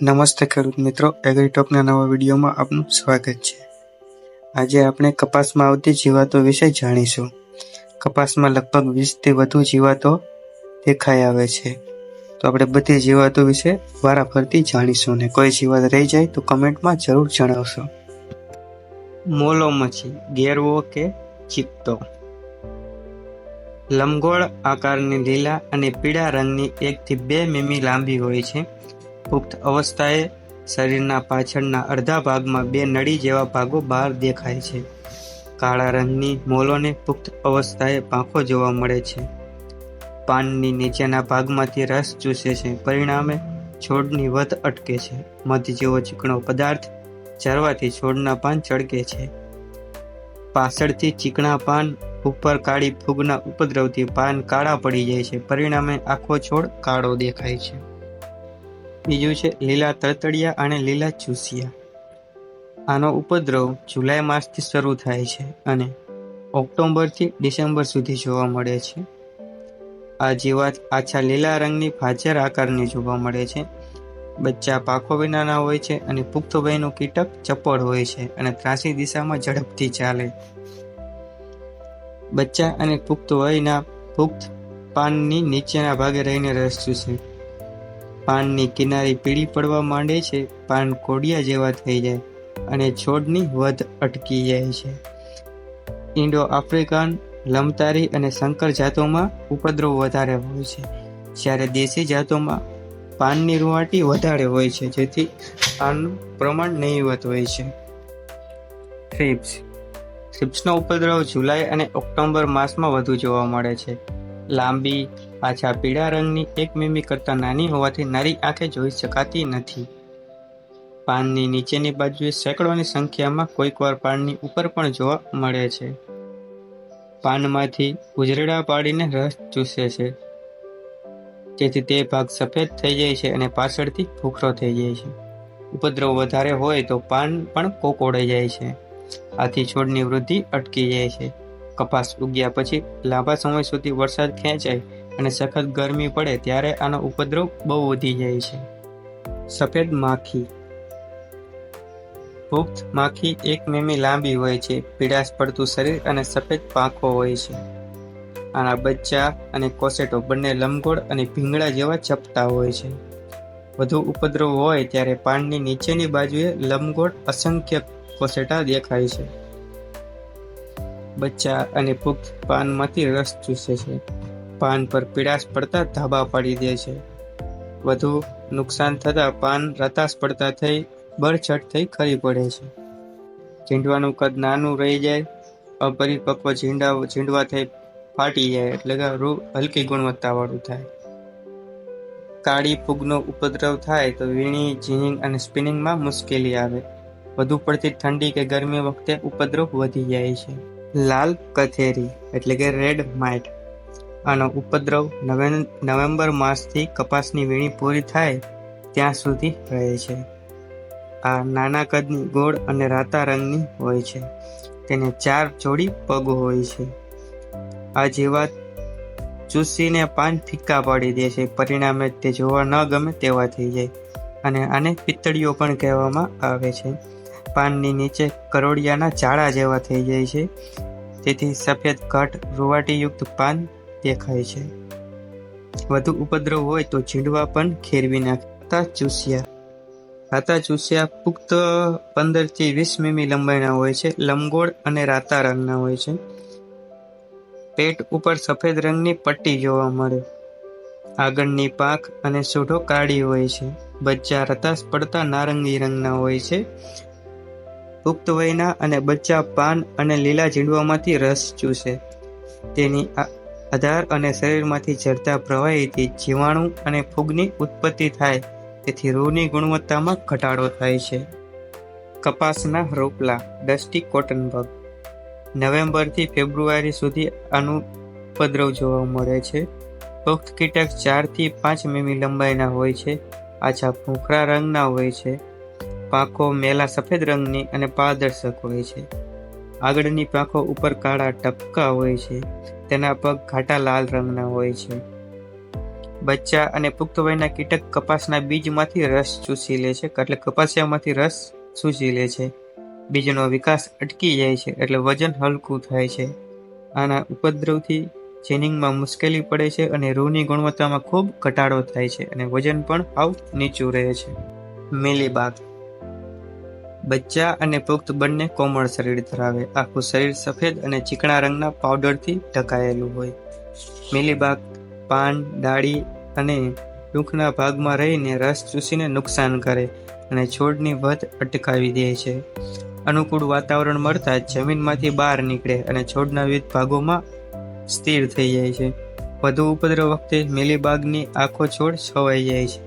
નમસ્તે ખેડૂત મિત્રો એગ્રીટોકના નવા વિડીયોમાં આપનું સ્વાગત છે. આજે આપણે કપાસમાં આવતી જીવાતો વિશે જાણીશું. કપાસમાં લગભગ વીસથી વધુ જીવાતો દેખાઈ આવે છે. તો આપણે બધી જીવાતો વિશે વારાફરતી જાણીશું ને કોઈ જીવાત રહી જાય તો કમેન્ટમાં જરૂર જણાવશો. મોલો મચી, ગેરવો કે ચીપતો લંબગોળ આકારની લીલા અને પીળા રંગની એકથી બે મીમી લાંબી હોય છે. પુખ્ત અવસ્થાએ શરીરના પાછળના અડધા ભાગમાં બે નળી જેવા ભાગો બહાર દેખાય છે. કાળા રંગની મોલોને પુખ્ત અવસ્થાએ પાંખો જોવા મળે છે. પાનની નીચેના ભાગમાંથી રસ ચૂસે છે. પરિણામે છોડની વધ અટકે છે. મધ જેવો ચીકણો પદાર્થ ચારવાથી છોડના પાન ચડકે છે. પાછળથી ચીકણા પાન, ઉપર કાળી ફૂગના ઉપદ્રવથી પાન કાળા પડી જાય છે. પરિણામે આખો છોડ કાળો દેખાય છે. બીજું છે લીલા તરતડિયા અને લીલા ચૂસિયા. આનો ઉપદ્રવ જુલાઈ માસથી શરૂ થાય છે અને ઓક્ટોબરથી ડિસેમ્બર સુધી જોવા મળે છે. આ જીવાત આછા લીલા રંગની ફાજર આકારની જોવા મળે છે. બચ્ચા પાખો વિનાના હોય છે અને પુખ્ત વયનું કીટક ચપળ હોય છે અને ત્રાસી દિશામાં ઝડપથી ચાલે. બચ્ચા અને પુખ્ત વયના પુખ્ત પાનની નીચેના ભાગે રહીને રસ ચૂસે પાનની કિનારી પીળી પડવા માંડે છે પાન કોડિયા જેવા થઈ જાય અને છોડની વધ અટકી જાય છે. ઇન્ડો આફ્રિકન લમતારી અને શંકર જાતોમાં ઉપદ્રવ વધારે હોય છે. જ્યારે દેશી જાતોમાં પાનની રૂવાટી વધારે હોય છે જેથી પાનનું પ્રમાણ નહીવત હોય છે. થ્રિપ્સ. થ્રિપ્સનો ઉપદ્રવ જુલાઈ અને ઓક્ટોબર માસમાં વધુ જોવા મળે છે. લાંબી પાછા પીળા રંગની એક મીમી કરતાં નાની હોવાથી નારી આંખે જોઈ શકાતી નથી. પાનની નીચેની બાજુએ સેંકડોની સંખ્યામાં કોઈકવાર પાનની ઉપર પણ જોવા મળે છે. પાનમાંથી ઉજરડા પાડીને રસ ચૂસે છે. તેથી તે ભાગ સફેદ થઈ જાય છે અને પાછળથી ભૂખરો થઈ જાય છે. ઉપદ્રવ વધારે હોય તો પાન પણ કોકોડાઈ જાય છે. આથી છોડની વૃદ્ધિ અટકી જાય છે. કપાસ ઉગ્યા પછી લાંબા સમય સુધી વરસાદ ખેંચાય અને સખત ગરમી પડે ત્યારે આનો ઉપદ્રવ બહુ વધી જાય છે. સફેદ માખી. પુખ્ત માખી એક મેમી લાંબી હોય છે પીડાશ પડતું શરીર અને સફેદ પાંખો હોય છે. આના બચ્ચા અને કોસેટો બંને લંબગોળ અને ભીંગડા જેવા ચપટા હોય છે. વધુ ઉપદ્રવ હોય ત્યારે પાનની નીચેની બાજુએ લંબગોળ અસંખ્ય કોસેટા દેખાય છે. બચ્ચા અને પુખ્ત પાનમાંથી રસ ચૂસે છે. પાન પર પીડાશ પડતા ધાબા પાડી દે છે. વધુ નુકસાન થતાં પાન રતાશ પડતા થઈ, બળછટ થઈ ખરી પડે છે. ઝીંડવાનું કદ નાનું રહી જાય, અપરિપક્વ ઝીંડા ઝીંડવા થઈ ફાટી જાય એટલે કે રૂ હલકી ગુણવત્તાવાળું થાય. કાળી ફૂગનો ઉપદ્રવ થાય તો વીણી જીનિંગ અને સ્પિનિંગમાં મુશ્કેલી આવે. વધુ પડતી ઠંડી કે ગરમી વખતે ઉપદ્રવ વધી જાય છે. લાલ કથેરી એટલે કે રેડ માઇટ આનો ઉપદ્રવ નવેમ્બર માસથી કપાસની વીણી પૂરી થાય ત્યાં સુધી રહે છે. આ નાના કદની ગોળ અને રાતા રંગની હોય છે. તેને ચાર જોડી પગ હોય છે. આ જેવા ચૂસીને પાન ફિક્કા પાડી દે છે. પરિણામે તે જોવા ન ગમે તેવા થઈ જાય અને આને પિત્તળીઓ પણ કહેવામાં આવે છે. પાનની નીચે કરોડિયાના ઝાડા જેવા થઈ જાય છે. તેથી સફેદ ઘટ, રૂવાટીયુક્ત પાન દેખાય છે. વધુ ઉપદ્રવ હોય તો ઝીંડવા પણ ખેરવી નાખતા ચૂસ્યા. રાતા ચૂસ્યા પુખ્ત પંદરથી વીસ મીમી લંબાઈના હોય છે, લંબગોળ અને રાતા રંગના હોય છે. પેટ ઉપર સફેદ રંગની પટ્ટી જોવા મળે. આગળની પાંખ અને સૂઢો કાળી હોય છે. બચ્ચા રતાશ પડતા નારંગી રંગના હોય છે. પુખ્ત વયના અને બચ્ચા પાન અને લીલા ઝીંડવામાંથી રસ ચૂસે. તેની આધાર અને શરીરમાંથી ઝરતા પ્રવાહીથી જીવાણુ અને ફૂગની ઉત્પત્તિ થાય, તેથી રૂની ગુણવત્તામાં ઘટાડો થાય છે. કપાસના રોપલા, ડસ્ટી કોટન બગ નવેમ્બરથી ફેબ્રુઆરી સુધી આનું ઉપદ્રવ જોવા મળે છે. પુખ્ત કીટક ચારથી પાંચ મીમી લંબાઈના હોય છે. આછા ભૂખરા રંગના હોય છે. પાંખો મેલા સફેદ રંગની અને પારદર્શક હોય છે. આગળની પાંખો ઉપર કાળા ટપકા હોય છે. તેના પગ ઘાટા લાલ રંગના હોય છે. બચ્ચા અને પુખ્ત વયના કીટક કપાસના બીજમાંથી રસ ચૂસી લે છે. એટલે કપાસિયામાંથી રસ ચૂસી લે છે. બીજનો વિકાસ અટકી જાય છે. એટલે વજન હલકું થાય છે. આના ઉપદ્રવથી જેનિંગમાં મુશ્કેલી પડે છે અને રૂની ગુણવત્તામાં ખૂબ ઘટાડો થાય છે અને વજન પણ હાવ નીચું રહે છે. મિલીબાગ બચ્ચા અને પુખ્ત બંને કોમળ શરીર ધરાવે. આખું શરીર સફેદ અને ચીકણા રંગના પાવડરથી ઢકાયેલું હોય. મિલીબાગ, પાન, ડાળી અને ટૂંકના ભાગમાં રહીને રસ ચૂસીને નુકસાન કરે અને છોડની વધ અટકાવી દે છે. અનુકૂળ વાતાવરણ મળતા જમીનમાંથી બહાર નીકળે અને છોડના વિવિધ ભાગોમાં સ્થિર થઈ જાય છે. વધુ ઉપદ્રવ વખતે મિલીબાગની આખો છોડ છવાઈ જાય છે.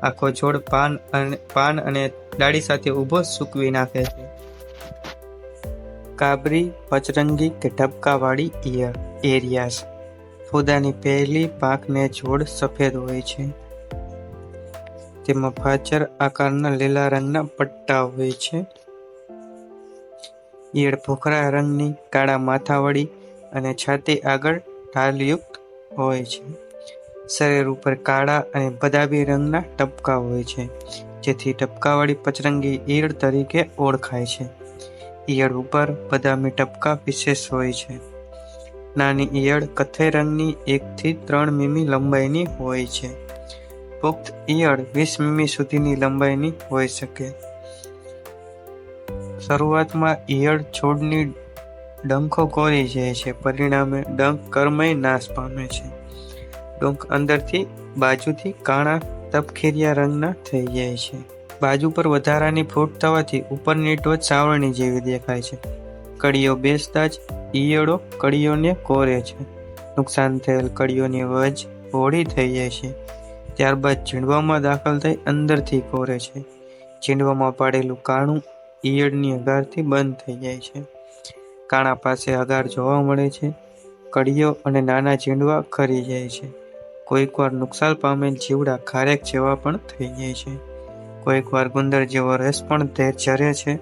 આખો છોડ પાન અને પાન અને ડાળી સાથે ઊભો સૂકવી નાખે છે. કાબરી, પચરંગી કે ઢબકાવાળી ઈયળ એરિયાસ. ફોદાની પહેલી પાકને છોડ સફેદ હોય છે. તેમાં ફાચર આકારના લીલા રંગના પટ્ટા હોય છે. ઈયળ ભૂખરા રંગની, કાળા માથાવાળી અને છાતી આગળ ઢાલયુક્ત હોય છે. શરીર ઉપર કાળા અને બદામી રંગના ટપકા હોય છે. જેથી ટપકાવાળી પચરંગી ઈયળ તરીકે ઓળખાય છે. ઈયળ ઉપર બદામી ટપકા વિશેષ હોય છે. નાની ઈયળ કથ્થઈ રંગની એકથી ત્રણ મીમી લંબાઈની હોય છે. પુખ્ત ઈયળ વીસ મીમી સુધીની લંબાઈની હોઈ શકે. શરૂઆતમાં ઈયળ છોડની ડંખો કોરી જાય છે. પરિણામે ડંખ કર્મય નાશ પામે છે. ડંખ અંદરથી બાજુથી કાળા તપખીરિયા રંગના થઈ જાય છે. બાજુ પર વધારાની ફૂટ થવાથી ઉપરની ટોચ સાવરણી જેવી દેખાય છે. કડીઓ બેસતા જ ઈયળો કડીઓને કોરે છે. નુકસાન થયેલ કડીઓની વજ હોળી થઈ જાય છે. ત્યારબાદ ઝીંડવામાં દાખલ થઈ અંદરથી કોરે છે. ઝીંડવામાં પાડેલું કાણું ઈયળની હગારથી બંધ થઈ જાય છે. કાણા પાસે હગાર જોવા મળે છે. કડીઓ અને નાના ઝીંડવા ખરી જાય છે. કોઈક વાર નુકસાન પામેલ જીવડા ખારેક જેવા પણ થઈ જાય છે. કોઈકવાર ગુંદર જેવો રસ પણ તે ઝરે છે.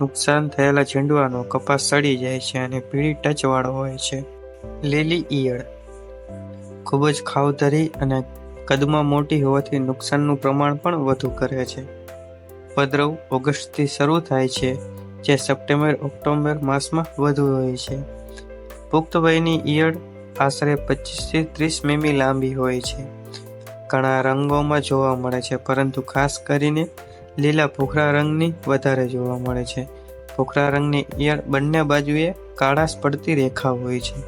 નુકસાન થયેલા ઝીંડવાનો કપાસ સડી જાય છે અને પીળી ટચવાળો હોય છે. લીલી ઈયળ. ખૂબ જ ખાવધરી અને કદમાં મોટી હોવાથી નુકસાનનું પ્રમાણ પણ વધુ કરે છે. ઉપદ્રવ ઓગસ્ટથી શરૂ થાય છે, જે સપ્ટેમ્બર ઓક્ટોબર માસમાં વધુ હોય છે. પુખ્ત વયની ઈયળ આશરે પચીસથી ત્રીસ મીમી લાંબી હોય છે. ઘણા રંગોમાં જોવા મળે છે, પરંતુ ખાસ કરીને લીલા ભૂખરા રંગની વધારે જોવા મળે છે. ભૂખરા રંગની ઈયળ બંને બાજુએ કાળાશ પડતી રેખા હોય છે.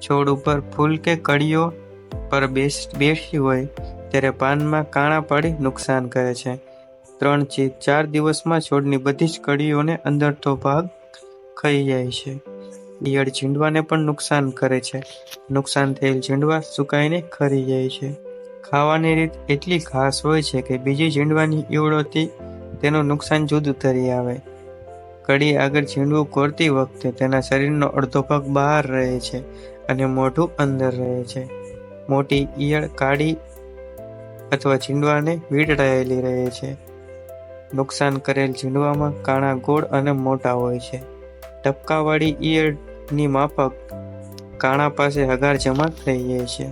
છોડ ઉપર ફૂલ કે કળીઓ પર બેસ, બેસી હોય, ત્યારે પાનમાં કાણા પાડી નુકસાન કરે છે. ત્રણથી ચાર દિવસમાં છોડની બધી જ કળીઓને અંદરતો ભાગ ખાઈ જાય છે. ઈયળ ઝીંડવાને પણ નુકસાન કરે છે. નુકસાન થયેલ ઝીંડવા સુકાઈને ખરી જાય છે. ખાવાની રીત એટલી ખાસ હોય છે કે બીજી ઝીંડવાની ઈવડોથી તેનું નુકસાન જુદું તરી આવે. કડી આગળ ઝીંડવું કોરતી વખતે તેના શરીરનો અડધો ભાગ બહાર રહે છે અને મોઢું અંદર રહે છે. મોટી ઈયળ કાળી અથવા ઝીંડવાને વીંટળાયેલી રહે છે. નુકસાન કરેલ ઝીંડવામાં કાણા ગોળ અને મોટા હોય છે. ટપકાવાળી ઈયળની માફક કાણા પાસે હગાર જમા થઈ જાય છે.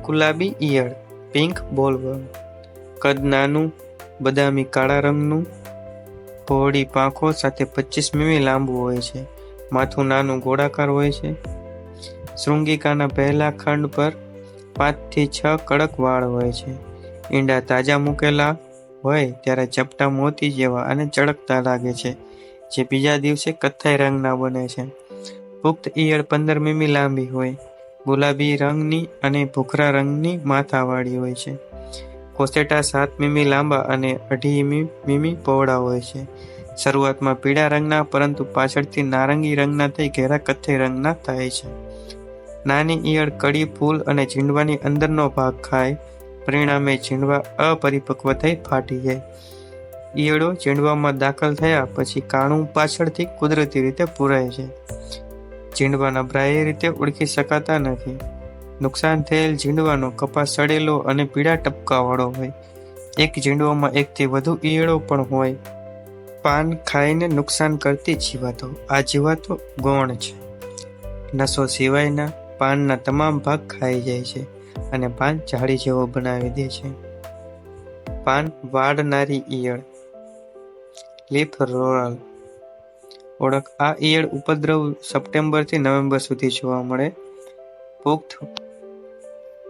ગુલાબી ઈયળ, પિંક બોલવર્મ, કદ નાનું, બદામી કાળા રંગનું, પહોળી પાંખો સાથે પચીસ મીમી લાંબુ હોય છે. માથું નાનું ગોળાકાર હોય છે. શૃંગિકાના પહેલા ખંડ પર પાંચથી છ કડક વાળ હોય છે. ઈંડા તાજા મૂકેલા હોય ત્યારે ચપટા મોતી જેવા અને ચળકતા લાગે છે. જે બીજા દિવસે કથ્થાઈ રંગના બને છે. પુખ્ત ઈયળ પંદર મીમી લાંબી હોય. ગુલાબી રંગની અને ભૂખરા રંગની માથાવાળી હોય છે. કોસેટા સાત મીમી લાંબા અને અઢી મીમી પહોળા હોય છે. શરૂઆતમાં પીળા રંગના, પરંતુ પાછળથી નારંગી રંગના થઈ ઘેરા કથ્થઈ રંગના થાય છે. નાની ઈયળ કડી ફૂલ અને ઝીંડવાની અંદરનો ભાગ ખાય. પરિણામે ઝીંડવા અપરિપક્વ થઈ ફાટી જાય. ઈયળો ઝીંડવામાં દાખલ થયા પછી કાણું પાછળથી કુદરતી રીતે પૂરાય છે. ઝીંડવાના પ્રાય રીતે ઓળખી શકાતા નથી. નુકસાન થયેલ ઝીંડવાનો કપાસ સડેલો અને પીળા ટપકાવાળો હોય. એક ઝીંડવામાં એકથી વધુ ઈયળો પણ હોય. પાન ખાઈને નુકસાન કરતી જીવાતો, આ જીવાતો ગૌણ છે. નસો સિવાયના પાનના તમામ ભાગ ખાઈ જાય છે અને પાન જાળી જેવો બનાવી દે છે. પાન વાળનારી ઈયળ. લીફ રોરલ ઓળખ. આ ઈયળ ઉપદ્રવ સપ્ટેમ્બરથી નવેમ્બર સુધી જોવા મળે. પુખ્ત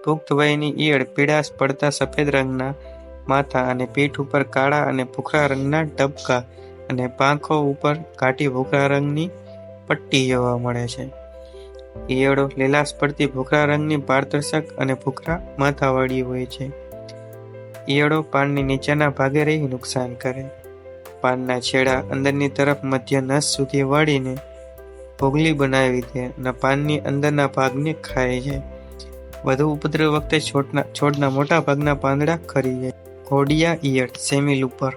પુખ્ત વયની ઈયળ પીળાશ પડતા સફેદ રંગના માથા અને પીઠ ઉપર કાળા અને ભૂખરા રંગના ટપકા અને પાંખો ઉપર કાટી ભૂખરા રંગની પટ્ટી જોવા મળે છે. ઈયળો લીલાશ પડતી ભૂખરા રંગની પારદર્શક અને ભૂખરા માથાવાળી હોય છે. ઈયળો પાનની નીચેના ભાગે રહી નુકસાન કરે. પાનના છેડા અંદરની તરફ મધ્ય નસ સુધી વાળીને ભોગલી બનાવી દે અને પાનની અંદરના ભાગને ખાય છે. વધુ ઉપદ્રવ વખતે છોડના છોડના મોટા ભાગના પાંદડા ખરી જાય. ઘોડિયા ઈયળ, સેમિલ ઉપર.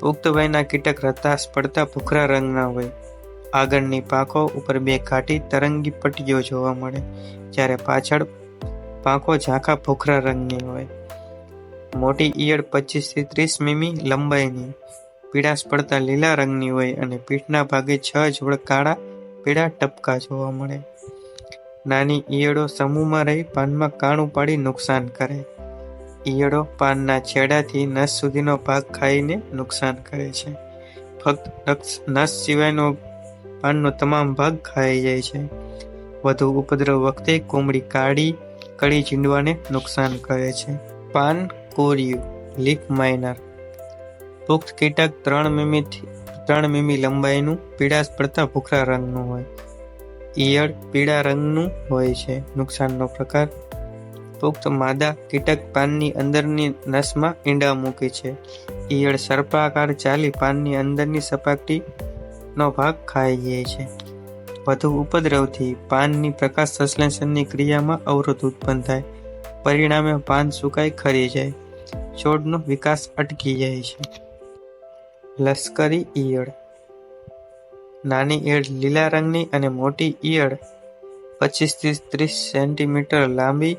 પુખ્ત વયના કીટક રતાશ પડતા ભૂખરા રંગના હોય. આગળની પાંખો ઉપર બે ઘાટી તરંગી પટ્ટીઓ જોવા મળે, જ્યારે પાછળ પાંખો ઝાંખા ભૂખરા રંગની હોય. મોટી ઈયળ પચીસથી ત્રીસ મીમી લંબાઈની. પીળાશ પડતા લીલા રંગની હોય અને પીઠના ભાગે છ જોડ કાળા પીળા ટપકા જોવા મળે. નાની ઈયળો સમૂહમાં રહી પાનમાં કાણું પાડી નુકસાન કરે. ઈયળો પાનના છેડાથી નસ સુધીનો ભાગ ખાઈને નુકસાન કરે છે. ફક્ત નસ સિવાયનો પાનનો તમામ ભાગ ખાઈ જાય છે. વધુ ઉપદ્રવ વખતે કોમળી કાળી, કળી ચીંડવાને નુકસાન કરે છે. પાન કોરિયું લીફ માઇનર. પુખ્ત કીટક ત્રણ મીમીથી ત્રણ મીમી લંબાઈનું પીળાશ પડતા ભૂખરા રંગનું હોય. ઈયળ પીળા રંગનું હોય છે, નુકસાનનો પ્રકાર. પુખ્ત માદા કીટક પાનની અંદરની નસમાં ઈંડા મૂકે છે. ઈયળ સર્પાકાર ચાલી પાનની અંદરની સપાટીનો ભાગ ખાઈ જાય છે. વધુ ઉપદ્રવથી પાનની પ્રકાશ સંશ્લેષણની ક્રિયામાં અવરોધ ઉત્પન્ન થાય. પરિણામે પાન સુકાઈ ખરી જાય. છોડનો વિકાસ અટકી જાય છે. લશ્કરી ઈયળ. નાની ઈયળ લીલા રંગની અને મોટી ઈયળ પચીસથી ત્રીસ સેન્ટીમીટર લાંબી,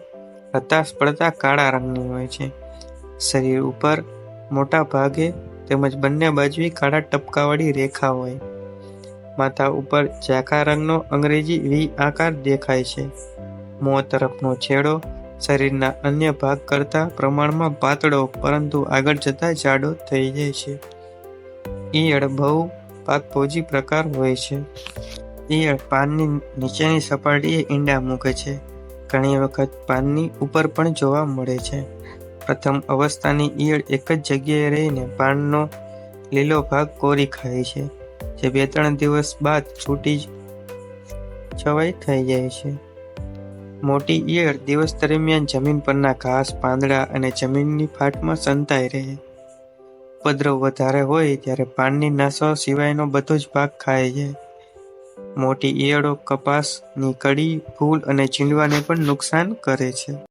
હતાશ પડતા કાળા રંગની હોય છે. શરીર ઉપર મોટા ભાગે તેમજ બંને બાજુએ કાળા ટપકાવાળી રેખા હોય. માથા ઉપર ઝાંખા રંગનો અંગ્રેજી વી આકાર દેખાય છે. મોં તરફનો છેડો શરીરના અન્ય ભાગ કરતાં પ્રમાણમાં પાતળો, પરંતુ આગળ જતાં જાડો થઈ જાય છે. ઈયળ બહુ પાકભોજી પ્રકાર હોય છે. ઈયળ પાનની નીચેની સપાટીએ ઈંડા મૂકે છે. ઘણી વખત પાનની ઉપર પણ જોવા મળે છે. પ્રથમ અવસ્થાની ઈયળ એક જ જગ્યાએ રહીને પાનનો લીલો ભાગ કોરી ખાય છે, જે બે ત્રણ દિવસ બાદ છૂટી છવાઈ થઈ જાય છે. મોટી ઈયળ દિવસ દરમિયાન જમીન પરના ઘાસ, પાંદડા અને જમીનની ફાટમાં સંતાઈ રહે. ઉપદ્રવ વધારે હોય ત્યારે પાનની નાસો સિવાયનો બધો જ ભાગ ખાય છે. મોટી ઈયળો કપાસની કડી, ફૂલ અને ચીંડવાને પણ નુકસાન કરે છે.